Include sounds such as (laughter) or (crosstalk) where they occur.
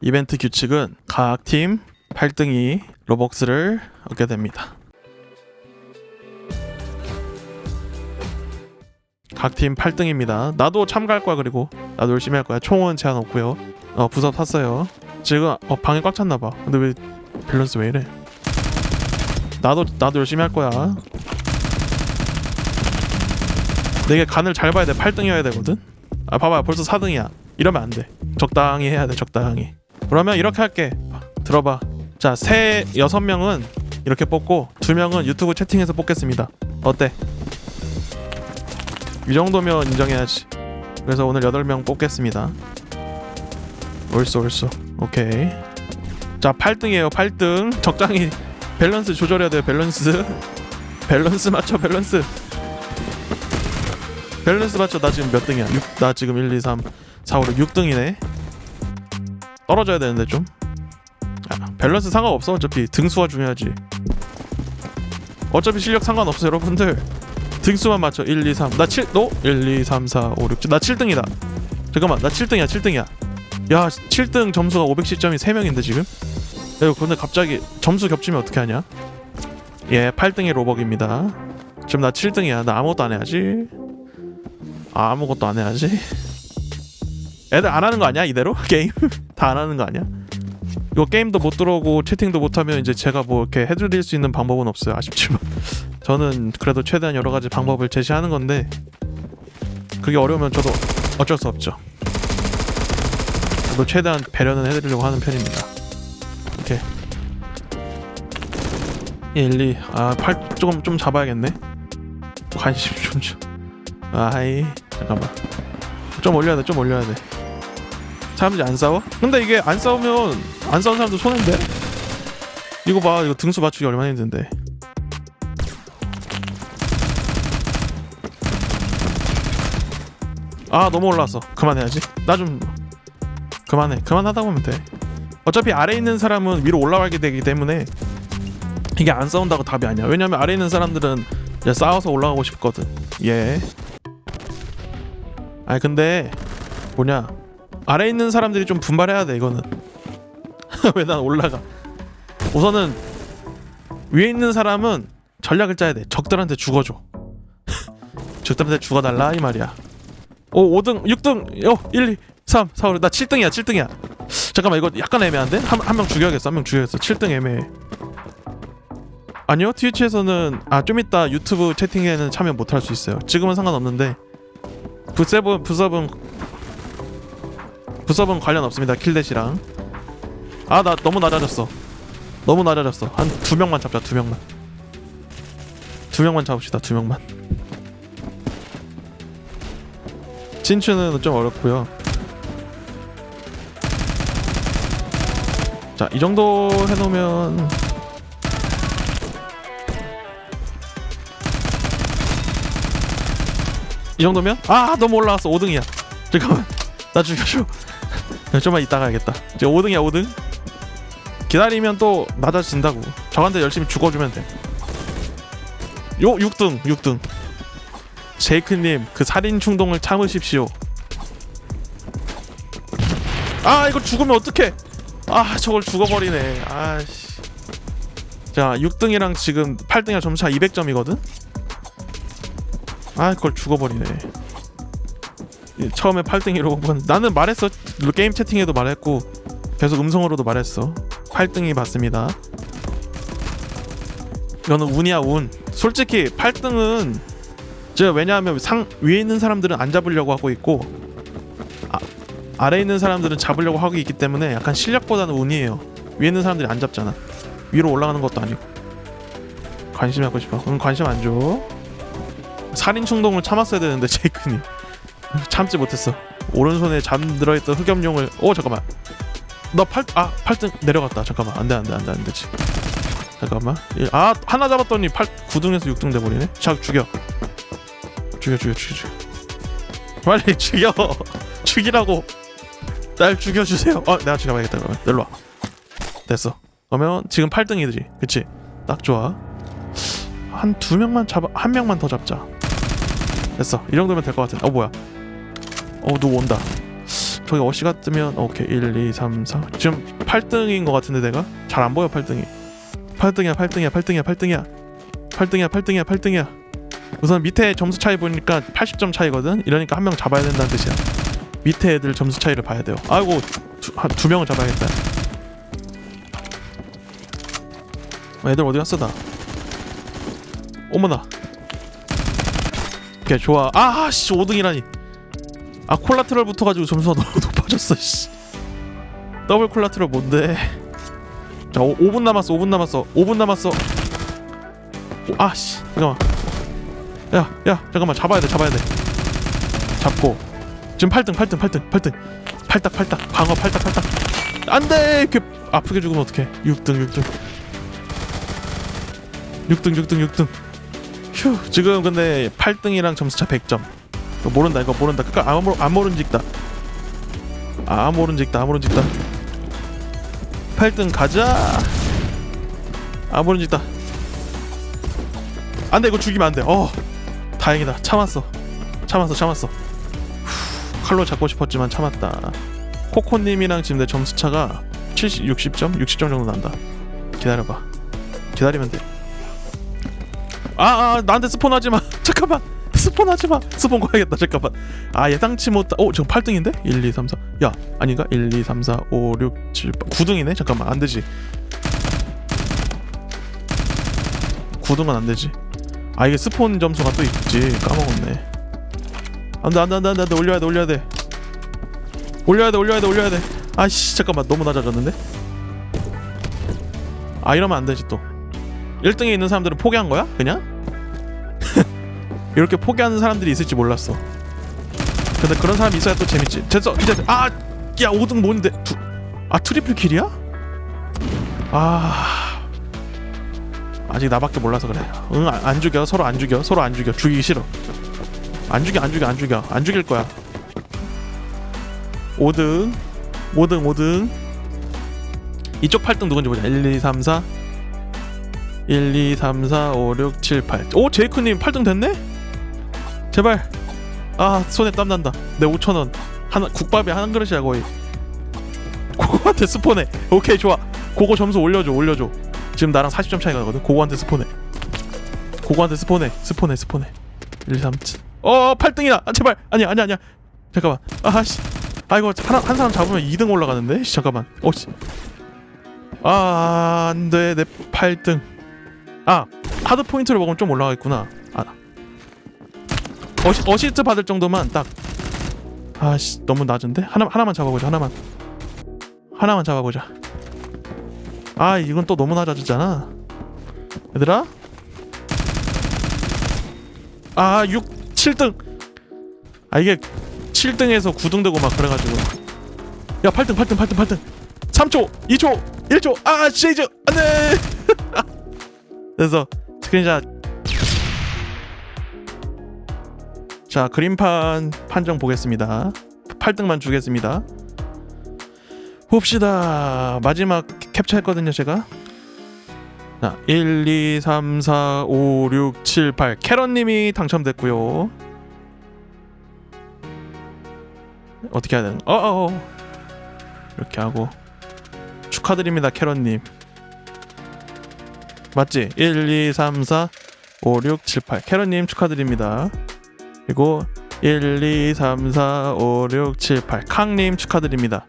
이벤트 규칙은 각 팀 8등이 로벅스를 얻게 됩니다. 각 팀 8등입니다. 나도 참가할 거야 그리고 나도 열심히 할 거야. 총은 제한 없고요. 어 부서 샀어요. 지금 어 방에 꽉 찼나 봐. 근데 왜 밸런스 왜 이래? 나도 나도 열심히 할 거야. 내게 간을 잘 봐야 돼. 8등이어야 되거든. 아 봐봐 벌써 4등이야. 이러면 안 돼. 적당히 해야 돼. 적당히. 그러면 이렇게 할게. 들어봐. 자, 세 여섯 명은 이렇게 뽑고 두 명은 유튜브 채팅에서 뽑겠습니다. 어때? 이 정도면 인정해야지. 그래서 오늘 여덟 명 뽑겠습니다. 옳소 옳소. 오케이. 자, 8등이에요. 8등. 적당히 밸런스 조절해야 돼요. 밸런스. (laughs) 밸런스 맞춰. 밸런스. 밸런스 맞춰. 나 지금 몇 등이야? 6. 나 지금 1 2 3 4 5 6 6등이네. 떨어져야 되는데 좀. 아, 밸런스 상관없어. 어차피 등수가 중요하지. 어차피 실력 상관없어 여러분들. 등수만 맞춰 1 2 3. 나 7. 너? 1 2 3 4 5 6. 7. 나 7등이다. 잠깐만. 나 7등이야. 7등이야. 야, 7등 점수가 510점이 3명인데 지금? 야, 근데 갑자기 점수 겹치면 어떻게 하냐? 예, 8등이 로벅입니다. 지금 나 7등이야. 나 아무것도 안 해야지. 아무것도 안 해야지. 애들 안 하는 거 아니야? 이대로? (laughs) 게임? 다 안 하는 거 아니야? 이거 게임도 못 들어오고 채팅도 못 하면 이제 제가 뭐 이렇게 해드릴 수 있는 방법은 없어요. 아쉽지만 (laughs) 저는 그래도 최대한 여러 가지 방법을 제시하는 건데 그게 어려우면 저도 어쩔 수 없죠. 저도 최대한 배려는 해드리려고 하는 편입니다. 오케이. 1, 2, 아, 팔 조금 좀 잡아야겠네. 관심 좀 줘. 아이, 잠깐만. 좀 올려야 돼, 좀 올려야 돼. 사람들이 안 싸워? 근데 이게 안 싸우면 안 싸운 사람도 손해인데? 이거 봐, 이거 등수 맞추기 얼마나 힘든데. 아, 너무 올라왔어. 그만해야지. 나 좀 그만해. 그만하다 보면 돼. 어차피 아래 있는 사람은 위로 올라가게 되기 때문에 이게 안 싸운다고 답이 아니야. 왜냐면 아래 있는 사람들은 이제 싸워서 올라가고 싶거든. 예. 아니 근데 뭐냐 아래 있는 사람들이 좀 분발해야 돼 이거는. (laughs) 왜 난 올라가? 우선은 위에 있는 사람은 전략을 짜야 돼. 적들한테 죽어줘. (laughs) 적들한테 죽어달라 이 말이야. 오 5등 6등 요 1, 2, 3, 4, 5, 나 7등이야 7등이야. 잠깐만 이거 약간 애매한데? 한한명 죽여야겠어 한 명 죽여야겠어 7등 애매해 아니요 트위치에서는 아 좀 이따 유튜브 채팅에는 참여 못할 수 있어요 지금은 상관없는데 부세븐 부섭은 부섭은 관련 없습니다. 킬댓이랑. 아 나 너무 낮아졌어. 너무 낮아졌어. 한 두 명만 잡자 두 명만. 두 명만 잡읍시다 두 명만. 친추는 좀 어렵고요. 자, 이 정도 해놓으면 이 정도면? 아 너무 올라왔어. 5등이야. 잠깐만. 나 죽여줘 좀만 이따 가야겠다. 이제 5등이야 5등. 기다리면 또 낮아진다고. 저한테 열심히 죽어주면 돼요 6등 6등. 제이크님 그 살인 충동을 참으십시오. 아 이거 죽으면 어떡해. 아 저걸 죽어버리네. 아씨. 자 6등이랑 지금 8등이랑 점차 200점이거든? 아 그걸 죽어버리네. 이, 처음에 8등이라고 나는 말했어 게임 채팅에도 말했고 계속 음성으로도 말했어 8등이 맞습니다 이거는 운이야 운 솔직히 8등은 제가 왜냐하면 상 위에 있는 사람들은 안 잡으려고 하고 있고 아래 있는 사람들은 잡으려고 하고 있기 때문에 약간 실력보다는 운이에요. 위에 있는 사람들이 안 잡잖아. 위로 올라가는 것도 아니고. 관심 갖고 싶어. 응 관심 안 줘. 살인 충동을 참았어야 되는데 (laughs) 제이크님 참지 못했어. 오른손에 잠들어 있던 흑염룡을. 오 잠깐만. 너팔아 8등 내려갔다. 잠깐만 안돼 안돼 안돼 안 되지. 잠깐만. 일- 아 하나 잡았더니 8 9등에서 6등 돼버리네. 자 죽여. 죽여 죽여 죽여 죽여. 빨리 (laughs) 죽여. 죽이라고. 날 죽여주세요. 어, 내가 죽여봐야겠다. 그러면 일로 와. 됐어. 그러면 지금 8등이지, 그치? 딱 좋아. 한 두 명만 잡아, 한 명만 더 잡자. 됐어. 이 정도면 될 것 같아. 어 뭐야? 어 누구 온다. 저기 어시가 뜨면 오케이 1 2 3 4 지금 8등인 것 같은데 내가? 잘 안 보여 8등이. 8등이야 8등이야 8등이야 8등이야. 8등이야 8등이야 8등이야. 우선 밑에 점수 차이 보니까 80점 차이거든? 이러니까 한 명 잡아야 된다는 뜻이야. 밑에 애들 점수 차이를 봐야 돼요. 아이고 두, 명을 잡아야겠다. 어, 애들 어디 갔어 나 어머나. 오케이 좋아. 아씨 5등이라니 아 콜라트럴 붙어가지고 점수가 너무 (laughs) 높아졌어 씨. 더블 콜라트럴 뭔데? 자 5, 5분 남았어 5분 남았어 5분 남았어. 오, 아씨 잠깐만. 야야 잠깐만. 잡아야 돼 잡아야 돼. 잡고. 지금 8등 8등 8등 8등. 팔딱 팔딱. 방어 팔딱 팔딱. 안돼! 이렇게 아프게 죽으면 어떡해? 6등 6등. 6등 6등 6등. 휴 지금 근데 8등이랑 점수차 100점 이거 모른다 이거 모른다. 그니까 안, 모르, 안 모른 직다. 아 모른 직다 안 모른 직다. 8등 가자. 안 모른 직다. 안돼 이거 죽이면 안돼. 어 다행이다. 참았어. 참았어 참았어. 후, 칼로 잡고 싶었지만 참았다. 코코님이랑 지금 내 점수 차가 70, 60점? 60점 정도 난다. 기다려봐. 기다리면 돼. 아, 아 나한테 스폰하지 마. (laughs) 잠깐만 스폰 하지 마. 스폰 가야겠다. 잠깐만. 아 예상치 못한 어 지금 8등인데? 1 2 3 4야 아닌가? 1 2 3 4 5 6 7 8 9등이네? 잠깐만. 안 되지. 9등은 안 되지. 아 이게 스폰 점수가 또 있지. 까먹었네. 안돼 안돼 안돼 안돼 올려야 돼 올려야 돼. 올려야 돼 올려야 돼 올려야 돼. 아씨 잠깐만. 너무 낮아졌는데? 아 이러면 안 되지 또. 1등에 있는 사람들은 포기한 거야? 그냥 이렇게 포기하는 사람들이 있을지 몰랐어. 근데 그런 사람이 있어야 또 재밌지. 됐어. 이제 아 야 5등 뭔데? 두, 아 트리플 킬이야? 아 아직 나밖에 몰라서 그래. 응 안 안 죽여. 서로 안 죽여. 서로 안 죽여. 죽이기 싫어. 안 죽여 안 죽여 안 죽여. 안 죽일 거야. 5등 5등 5등. 이쪽 8등 누군지 보자. 1 2 3 4 1 2 3 4 5 6 7 8 오 제이크님 8등 됐네? 제발. 아 손에 땀난다. 내 5천원. 하나 국밥이 한 그릇이야 거의. 그거한테 스폰해. 오케이 좋아. 그거 점수 올려줘 올려줘. 지금 나랑 40점 차이가 나거든. 그거한테 스폰해. 그거한테 스폰해. 스폰해 스폰해. 1 2 3 7어 8등이다. 아, 제발. 아니야 아니야 아니야. 잠깐만. 아씨. 아 이거 하나, 한 사람 잡으면 2등 올라가는데? 씨, 잠깐만. 어씨. 아 안돼. 내 8등. 아 하드 포인트를 먹으면 좀 올라가겠구나. 아 어시, 어시스트 받을 정도만 딱. 아씨 너무 낮은데? 하나 하나만 잡아보자 하나만. 하나만 잡아보자. 아 이건 또 너무 낮아졌잖아. 얘들아? 아 6, 7등. 아 이게 7등에서 9등 되고 막 그래가지고. 야 8등 8등 8등 8등. 3초 2초 1초. 아 시즈 안돼. (laughs) 그래서 스크린샷 자 그림판 판정 보겠습니다. 8등만 주겠습니다. 봅시다. 마지막 캡처했거든요 제가. 자 1, 2, 3, 4, 5, 6, 7, 8 캐럿님이 당첨됐고요. 어떻게 해야 되는? 어어어. 이렇게 하고. 축하드립니다 캐럿님. 맞지? 1, 2, 3, 4, 5, 6, 7, 8 캐럿님 축하드립니다 그리고 1, 2, 3, 4, 5, 6, 7, 8 캉님 축하드립니다